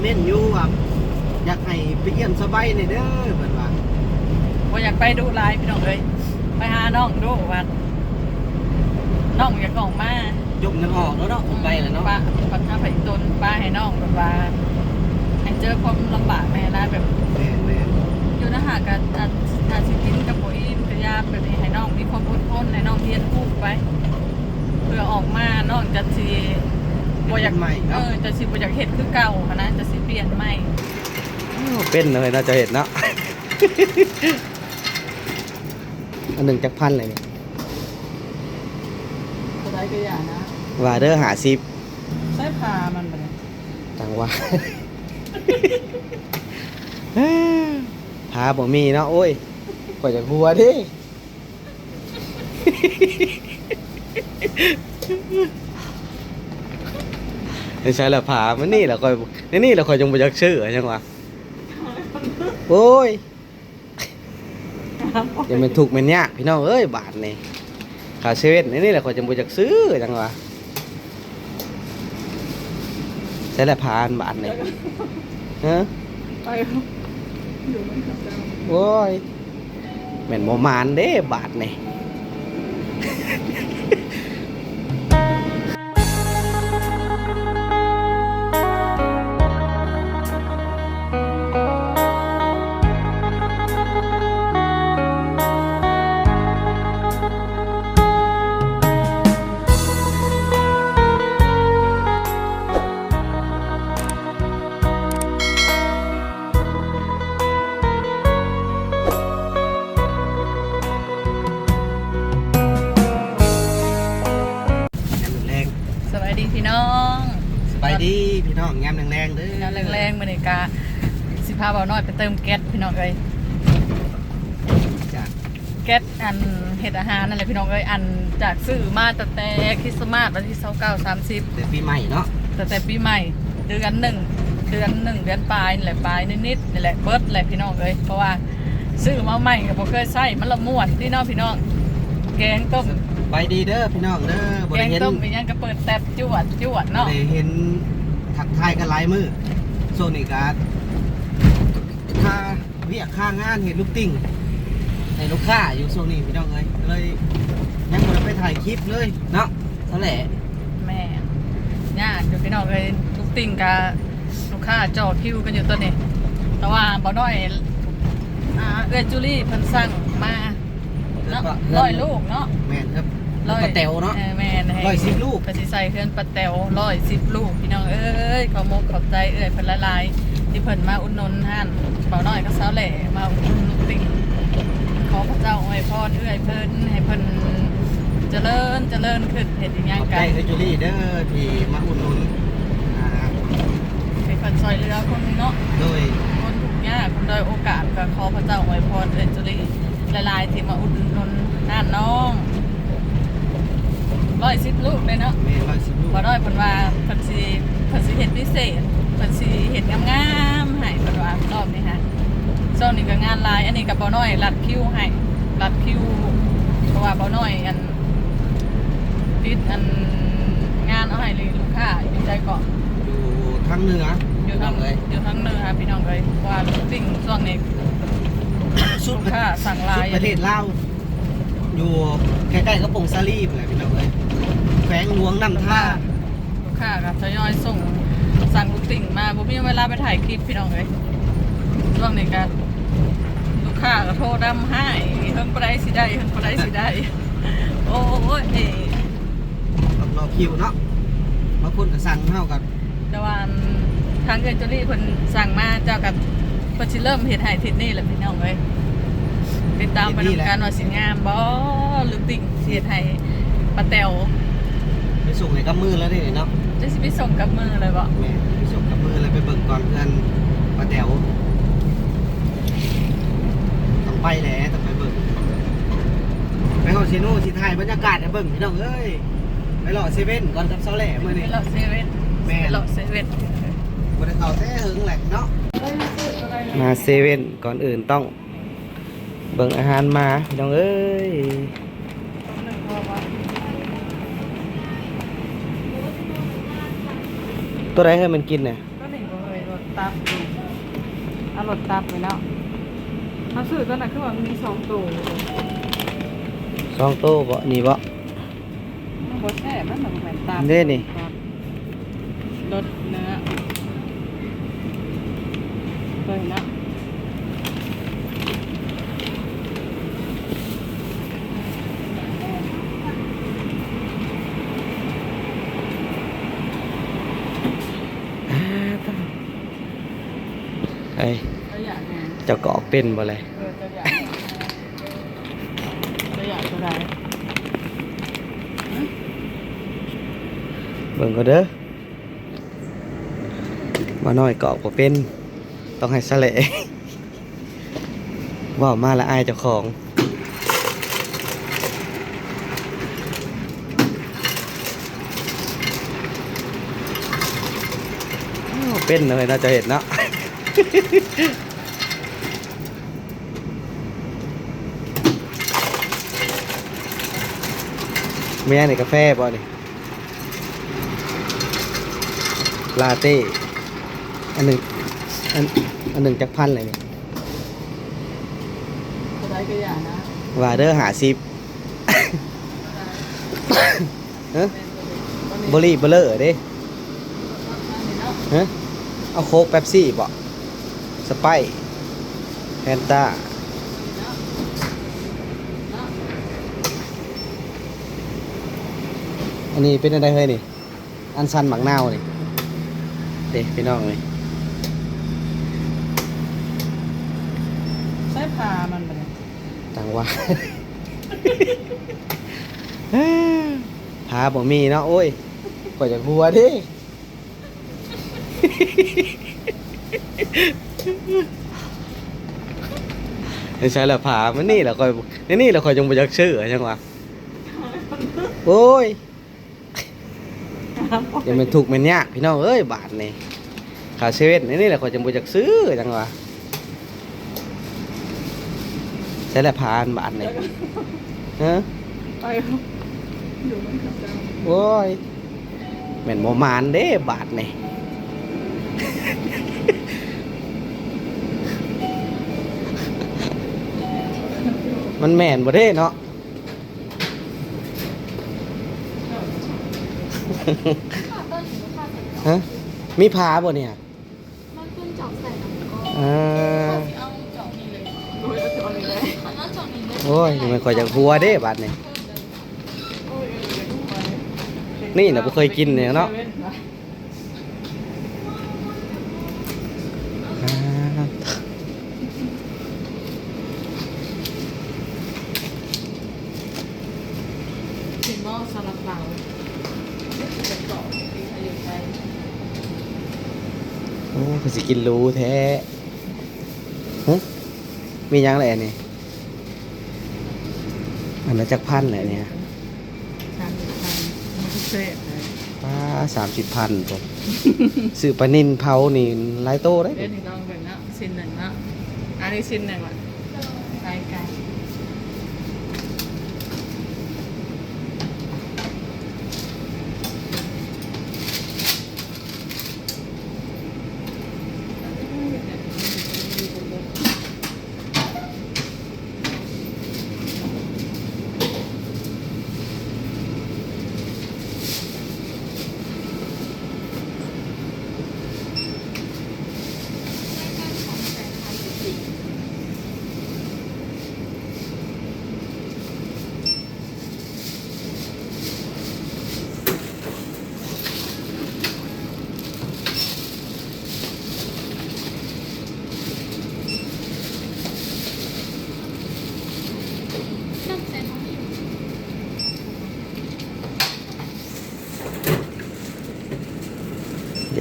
เม่นอยู่ว่าอยากให้ไปเยี่ยมสบายในอยเด้อเพิ่นว่าว่าอยากไปดูไลน์พี่น้องเลยไปหาน้องดูว่าน้องอยากออกมายกนังออกแล้วเนาะผมไปแล้วเนาะป้าปัญหาไปตนป้าให้น้องแบบว่าให้เจอความลำบากแม่นะแบบแม่นแม่นอยู่นะหากันอาจอาจสิกินกับโบอินพยายามแบบนี้ให้น้องมีความอดทนให้น้องเรียนรู้ไปเพื่อออกมาน้องจะสิ บ่อยากใหม่เอเนาะอจะสิบ่อยากเฮ็ดคือเก่าหั้นนะจะสิเปลี่ยนใหม่เป็นเลยน่าจะเห็นเนาะ อันหนึ่งจักพันเลยนี่ก็ได้ก็อย่างนะว่าเด้อหาซิปใช้พามันไปเลยจังว่าหาบ่มีเนาะโอ้ยกว่าจะหัวดิ ไม่ใช่ละผามันนี่แหละคอยนี่นี่แหละคอยจงไปยักชื่อจังหวะโอ้ยอยังเป็นถูกเป็นยากพี่น้องเอ้ยบาทนี่ขาเซเว่นนี่นี่แหละคอยจงไปยักซื้อจังหวะใช่ละผาอันบาทนี่ฮะไปอยู่มันกับเจ้าโอ้ยแม่นโมมานเด้บาทนี่ พาเบาน้อยไปเติมแก๊สพี่น้องเอ้ยจ้ะแก๊สอันเห็ดอาหารนั่นแหละพี่น้องเอ้ยอันจากซื้อมาตั้งแต่คริสต์มาสวันที่29 30เดี๋ยวปีใหม่เนาะตั้งแต่ปีใหม่เดือนหนึ่งเดือนหนึ่งเดือนปลายนี่แหละปลายนิดๆนี่แหละเบิร์ดแหละพี่น้องเอ้ยเพราะว่าซื้อมาใหม่ก็บ่เคยใส่มันละม่วนพี่น้องพี่น้อง แกงต้มไปดีเด้อพี่น้องเด้อบ่แกได้งเห็นต้มอีหยังก็เปิดแตบจวดจวดบ่เนาะได้เห็นทักทายกันหลายมือโซนิกา ค่าเรียกค่างานเห็นลูกติ่งในลูกค้าอยู่โซนี้พี่น้องเอ้ยเลยยังบ่ได้ไปถ่ายคลิปเลยเนาะเท่าแหละแม่ญาติอยู่พี่น้องเอ้ยลูกติ่งกับลูกค้าจอคิวกันอยู่ตัวนี้แต่ว่าบ่น้อยอ่าเอ้ยจูลี่เพิ่นสั่งมาเนาะร้อยลูกเนาะแม่นครับแล้วก็แตวเนาะออแม่นให้ร้อยสิบลูกก็สิใส่เครื่องปลาแตวร้อยสิบลูกพี่น้องเอ้ยขอมกขอบใจเอ้ยเพิ่นละลาย ที่เพิ่นมาอุดหนุนท่านเบาน้อยก็สาวแหล่มาอุดหนุนลูกติ่งขอพระเจ้าอวยพรเอ้ยเพิ่นให้เพิ่นเจริญเจริญขึ้นเฮ็ดอีหยัขงอบกัใจนเซจูรี่เด้อที่มาอุดหนุนอ่าให้เพิ่นช่วยเหลือคนเนาะโดยคนทุกข์ยากคนด้อยโอกาสก็ขอพระเจ้าอวยพรเอ้ยจุลีละลายที่มาอุดหนุนน้านน้องร้อยสิบลูกเลยเนาะแม่ร้อยสิบลูกบ่ด้อยเพิ่นว่าเพิ่นสิเพิ่นสิเฮ็ดพิเศษ เพิ่นสิเฮ็ดงามๆให้เพิ่นว่ารอบนี้ฮะโซนนี้ก็งานหลาย อันนี้ก็บ่น้อยรัดคิวให้รัดคิวเพราะว่าบ่น้อยอันติดอันงานเอาให้เลยลูกค้าอยู่ใจเกาะอยู่ทางเหนืออยู่ทางเลยอยู่ทางเหนือพี่น้องเอ้ยเพราะว่าสิ่งช่วงนี้สุดลูกค้าสั่งหลายสุดประเทศลาวอยู่ใกล้ๆกับปงซาลีเลยพี่น้องเลยแขวงหลวงน้ำท่าลูกค้าก็ทยอยส่ง สั่งลูกติ่งมาบ่มีเวลาไปถ่ายคลิปพี่น้องเอ้ยช่วงนี้ก็ลูกค้าก็โทรดำให้เพิ่นบ่ได้สิได้เพิ่นบ่ได้สิได้ โอ้ยเอ้ยต้องรอคิวเนาะบางคนก็สั่งเท่ากับแต่ว่าทางเอเจอรี่เพิ่นสั่งมาเจ้ากับเพิ่นสิเริ่มเฮ็ดให้ทิศนี้แหละพี่น้องเอ้ยติดตามไปดูกันว่าสิงามบ่หรือติ่งสิเฮ็ดให้ป้าแตวไปส่งในกับมือแล้วนี่เนาะ จะสิไปส่งกับมือเลยบ่แม่ไปส่งกับมือเลยไปเบิ่งก่อนเพื่อนป้าแต๋วต้องไปแหล้วต้องไปเบิ่งไปฮอดเซโน่สิถ่ายบรรยากาศให้เบิ่งพี่น้องเอ้ยไปรอเซเว่นก่อนกับเซาแหล่มื้อไปนี้เลาะเซเว่นแม่นไปเลาะเซเว่นบ่ได้เข้าแต่หึงแหละเนาะ มาเซเว่นก่อนอื่นต้อง เบิ่งอาหารมาพี่น้องเอ้ย ตัวใดให้มันกินน่ะก็หนึ่งบ่เคยรถตับอยู่เอารถตับไปแล้วเขาซื้อตอนนั้นคือว่ามันมีสองตัวสองโต๊ะบ่นี่บ่ มันบ่แซ่บมันแบบเหมือนตับเด้นี่ครับรสเนื้อเคยนะ ไอ้ ก็อยากไง เจ้ากอกเป็นบ่เลยเออจะอยากจะอยากจะได้เบิ่งก็เด้อมาน้อยกอกบ่เป็น ต้องให้สะเละว่ามาละอายเจ้าของเป็นเลยน่าจะเห็นเนาะ แม่นี่กาแฟบ่นี่ลาเต้อันหนึ่งอันอันหนึ่งจักพันเลยนี่จะได้ก็อยากนะว่าเด้อหาซิบเฮ้บรีเบลเลอร์เด้ฮะเอาโค้กเป๊ปซี่บ่สไปร์แฟนตา อันนี้เป็นอะไรเฮ้ยนี่ อันซันหมักนาวนี่เด็พี่น้องเลยใช้พามันไปเลยต่างว่าพาบ่มีเนาะโอ้ยกว่าจะหัวดิไม่ใช่ละผามันนี่แหละคอยนี่นี่แหละคอยจงไปจักชื่อจังหวะโอ้ย ยังเป็นถูกเป็นยากพี่น้องเอ้ยบาทนี่ขาเซเว่นนี่นี่แหละคอยจงไปจักซื้อจังหวะใช่ละผาอันบาทนี่ฮะไปอยู่มันขับเจ้าโอ้ยแม่นโมมานเด้บาทนี่มันแม่นบ่เด้เนาะ ฮะมีพาบ่เนี่ยมันขึ้นจอกใส่น้ำก้อนอ่าเอาจอกนี้เลยโดยเอาจอนี้เลยขอเอาจอกนี้เลยโอ้ยมันค่อยจะหัวเด้บาทนี่โอ้ยเออเดี๋ยวดูไปนี่น่ะบ่เคยกินเนี่ยเนาะ อ่า ถึงหม้อซาลาเปาจะเกาะตีอายุไป โอ้คือสิ กินรู้แท้ฮะมีหยังอะไรอันนี่อันละจักพันแหละเนี่ยทานทานมันก็เซ่เลยป้าสามสิบพันผมซื้อปลานินเผานี่หลายโตได้เดี๋ยวนี้ลองเบิ่งเนาะชิ้นหนึ่งเนาะอันนี้ชิ้นหนึ่งว่ะไก่ไก่น้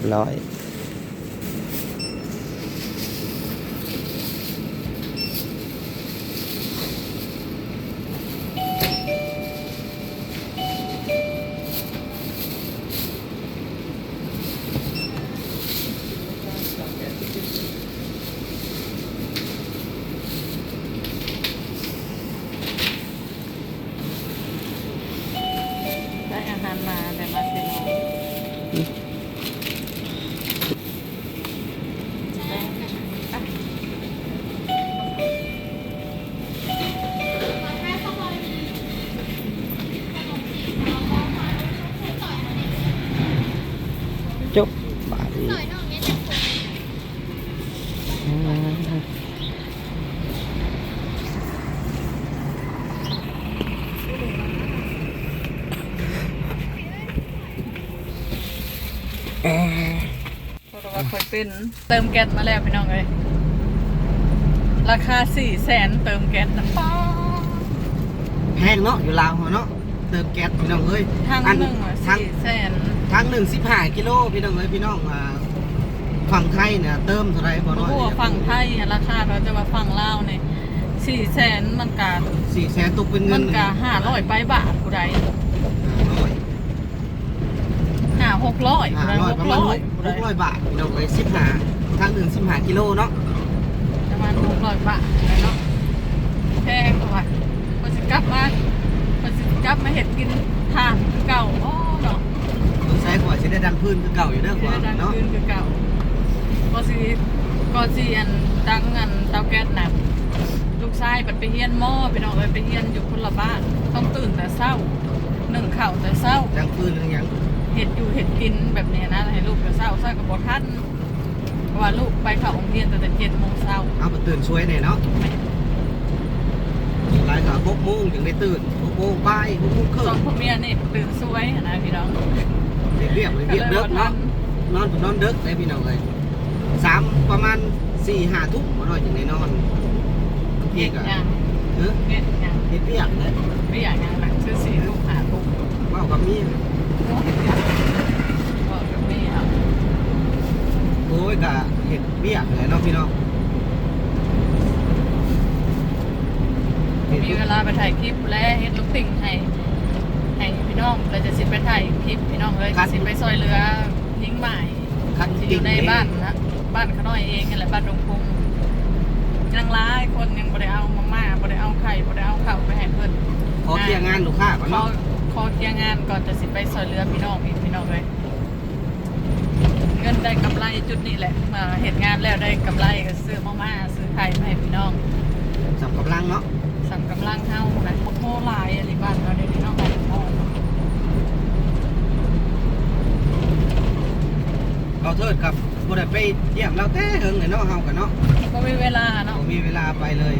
ยบร้อยได้อาหารมาแต่มาเซโน ราะว่าเคยเป็นเติมแก๊สมาแล้วพี่น้องเลยราคาสี่แสนเติมแก๊สนะป้าแพงเนาะอยู่ลาวเนาะเติมแก๊สพี่น้องเอ้ยทางอัหนึ่งอะทางสี่แสนทางหนึ่งสิบห้ากิโลพี่น้องเอ้ยพี่น้องอ่าฝั่งไทยเนี่ยเติมเท่าไหรบ่เพน้อยราะว่าฝั่งไทยอะราคาเราจะมาฝั่งลาวเนี่ยสี่แสนมันกาสี่แสนตกเป็นเงิมันนกาห้าร้อยไปบาทกูได้ ร้อย ห้าหก ร้อยกูห้าได้ร้อยหประกมาณร้อยหกูกได้ร้อยบาทพี่น้องเอ้ยสิบห้าทางหนึ่งสิบห้ากิโลเนาะประมาณหกร้อยบาทเลยเนาะแพงกว่าพอสิกลับมาพอสิกลับมาเห็ดกินทานคือเก่าอ๋อเนาะต้องใช้กว่าจะได้ดังพื้นคือเก่าอยู่เด้อเดืกว่าอดังเนาะคืนคือเก่าก็สิก็สิอันดังอันเตาแก๊สน่ะลูกชายบัดไปเฮียนหม้อไปน้องเอ้ยไปเฮียนอยู่คนละบ้าน ต้องตื่นแต่เช้าหนึ่งข่าวแต่เช้าดังพื้นาเช้ากับบทันเพราะว่าลูกไปเข้าโรงเรียนตั้งแต่เจ็ดโมงเช้าเอาไปตื่นช่วยหน่อยเนาะรายกับหกโมงถึงได้ตื่นหกโมงไปหกโมงครึ่สองงพ่อเมียนี่ตื่นสวยนะพี่น้องเรียบเรียบเรียบเด้อเนาะนอนผมนอนเด็กได้พี่น้องเลยสามประมาณสี่ห้าทุ่มมาหน่อยถึงได้นอนเห็ดก็ยังเออเห็ดยังเฮ็ดเปียกเลยไม่อยากยังหนักซื้อสี่ลูกหาลูกเว่ากับเมีย ก็ไม่เอา โอ้ ยกะเฮ็ดเปียกเลยเนาะพี่น้องเฮ็ดมีเวลาไปถ่ายคลิปและเฮ็ดลูกติ่งให้ให้พี่น้องเราจะสิไปถ่ายคลิปพี่น้องเลยจะสิไปซอยเรือยิงหมายคันที่อติ่งยู่ในบ้านนะบ้านเขาน้อยเองนั่นแหละบ้านดงพุงยังร้ายคนยังบ่ได้เอามาม่าบ่ได้เอาไข่บ่ได้เอาข้าวไปให้เพิ่นขอเคลียร์งานลูกค้าก่อนขอเนาะขอเคลียร์งานก่อนจะสิไปซอยเรือพี่น้องอีกพี่น้องเลยเงิน ได้กำไรจุดนี้แหละมาเห็นงานแล้วได้กำไรก็ซื้อมาม่าซื้อไข่มาให้พี่น้องสำกำลังเนาะสำกำลังเฮานะพวกโมหลายอะไรบ้านเราเดี๋ยวนี้เนาะไปโมเราเทิดครับบ่ได้ไปเยี่ยมเราแต่เฮิงเลยเนาะเฮากันเนาะก็มีเวลาเนาะบ่มีเวลาไปเลย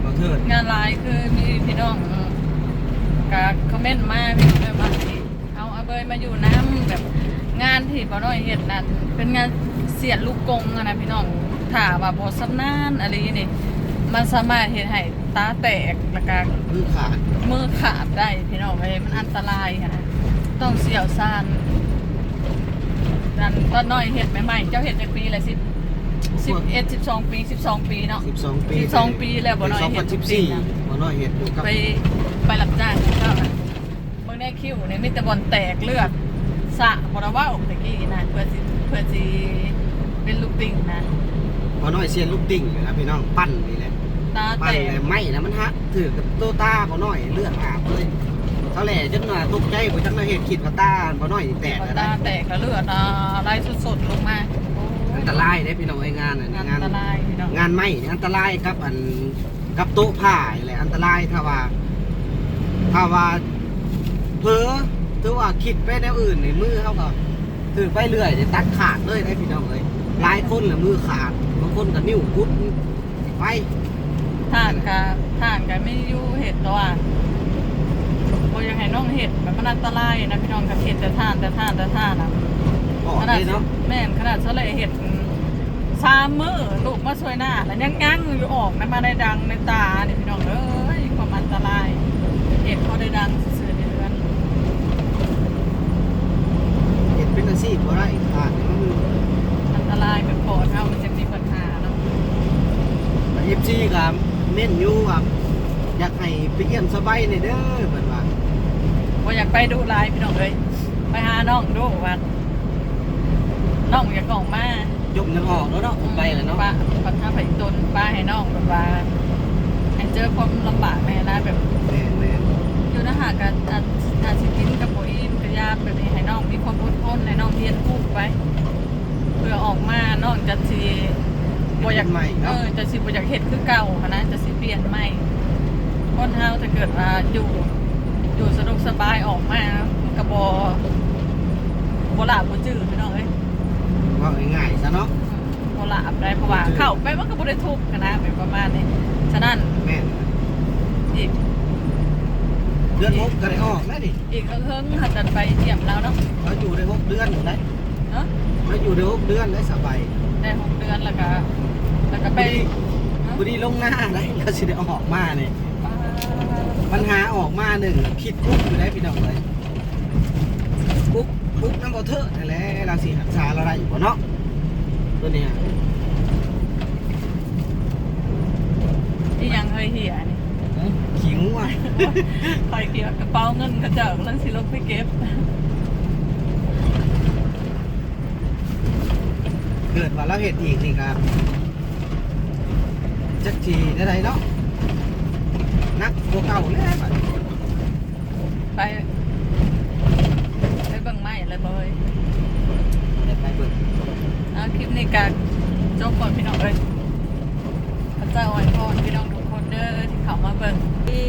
เราเทิดงานหลายคือมีพี่น้องกะคอมเมนต์มาพี่น้องว่าเอาเอาเบยมาอยู่น้ำแบบ งานที่บ่น้อยเฮ็ดนั่นเป็นงานเสียดลูกกงอะนะพี่น้องถ้าว่าบ่สำนานอะไรนี่มันสามารถเฮ็ดให้ตาแตกแล้วก็มือขาดมือขาดได้พี่น้องเอ้ยมันอันตรายอะนะต้องเสี่ยวซานดันตอนน้อยเห็ดใหม่ๆเจ้าเห็ดในปีอะไรสิบสิบเอ็ดสิบสองปีสิบสองปีเนาะ12ปี12ปีแล้วบ่น้อยเฮ็ดทุกปีนะ2014บ่น้อยเฮ็ดอยู่กับไปไปรับจ้างเจ้าน่ะเมื่อในคิวเนี่ยมีแต่บอลแตกเลือด สะบราว่าอกตะกี้นะเพื่อสิเพื่อสิเป็นลูกติ่งนะบ่น้อยเสียนลูกติ่งอยู่นะพี่น้องปั้นนี่แหละตาแตปั้นกเลยไหม้นะมันฮักถือกับโตตาบ่น้อยเลือดอาบเลยเท่าแหล่จนว่าตกใจบ่จังว่าเฮ็ดคิดว่าตาบ่น้อยนี่แตกแล้วตานะแตกแล้วเลือดอะไหลสดๆลงมาโอ้ยอันตรายเด้พี่น้องไอ้งานน่ะอันงานตรายพี่น้องงานไหม้นี่อันตรายครับอันกับโต๊ะผ้านี่แหละอันตรายถ้าว่า ถ้าว่าเพ้อ ถือว่าคิดไปแนวอื่นในมือเขาก็ถือไปเรื่อยจะตัดขาดเลยได้พี่น้องเลยหลายคนละมือขาดบางคนก็นิ้วกุดไปท่านกะท่านกะไม่อยู่เห็ดตัวโอ้ยยังให้น้องเห็ดแบบมันอันตรายนะพี่น้องกับเห็ดแต่ท่านแต่ท่านแต่ท่านอะออกขนาเลดยเนาะแม่นขนาดเฉลยเห็ดสามมือลูกมาช่วยหน้า แล้วยังยั้งอยู่ออกนะมาได้ดังในตาเนี่ยพี่น้องเอ้ยความอันตรายเห็ดเขาได้ดังสื่อในเรือน เห็นเป็น อาชีพบ่ได้ขาดมันอันตรายเป็นปอดเขามันจะมีปัญหาเนาะเอฟซีกับเม่นอยู่ครับอยากให้ไปเยี่ยมสบายในอยเด้อเหมือนว่าว่าอยากไปดูไลายพี่น้องเอ้ยไปหาน้องดูว่าน้องอยากออกมายกยังออกแล้วเนาะผมไปแล้วเนาะป้าปัญหาไผ่ตนป้าให้น้องแบบว่าให้เจอความลำบากในนะแบบแม่นแม่นอยู่นะหาการการการสิกินกับโบอิน กับยาแบบนี้ให้น้องมีความอดทนให้น้องเรียนรู้ไป เพื่อออกมาน้องจะสีบอยากใหม่เอเนาะอจะสิบอยากเห็ดคือเก่าหั้นนะจะสิเปลี่ยนใหม่คนเฮาจะเกิดว่าอยู่อยู่สะดวกสบายออกมามันกระบอบหลาบบ่จื้อพี่น้องเอ้ยว่าง่ายๆซะเนาะโบหลาบได้เพราะว่าเข้าไปมันก็บ่ได้ทุกข์นะแบบประมาณนี้ฉะนั้นแม่นอีก เดือนหกก็ได้ออกแล้วดิอีกเฮิงๆหัดกันไปเยี่ยมเราเนาะเราอยู่ได้หกเดือนอยู่ได้เนาะมาอยู่เดือนหกเดือนได้สบายได้หกเดือนแล้วก็แล้วก็ไปพอดีลงหน้าได้แล้วสิได้ออกมาเนี่ยอ่าปัญหาออกมาหนึ่งคิดปุ๊บอยู่ได้พี่น้องเลยปุ๊บปุ๊บน้ำบอเทอร์นั่นแหละเราสิหักษาเราได้อยู่บ่เนาะตัวเนี้ยที่ยังเคยเหียนี่ ขิงว่ะคอยเกี่ยวกระเป๋าเงินกระเจ้าแล้วสิลงไปเก็บเกิดว่าเราเห็ดอีกนี่ครับจักทีได้ไรเนาะนักตัวเก่าแล้วบัดนี้ไปไปเบิ่งไม้เลยบอยเดี๋ยวไปเบิ่งเอาคลิปนี้กันจบก่อนพี่น้องเอ้ยพระเจ้าอวยพรพี่น้องทุกคน เด้อที่เขามาเบิ่งที่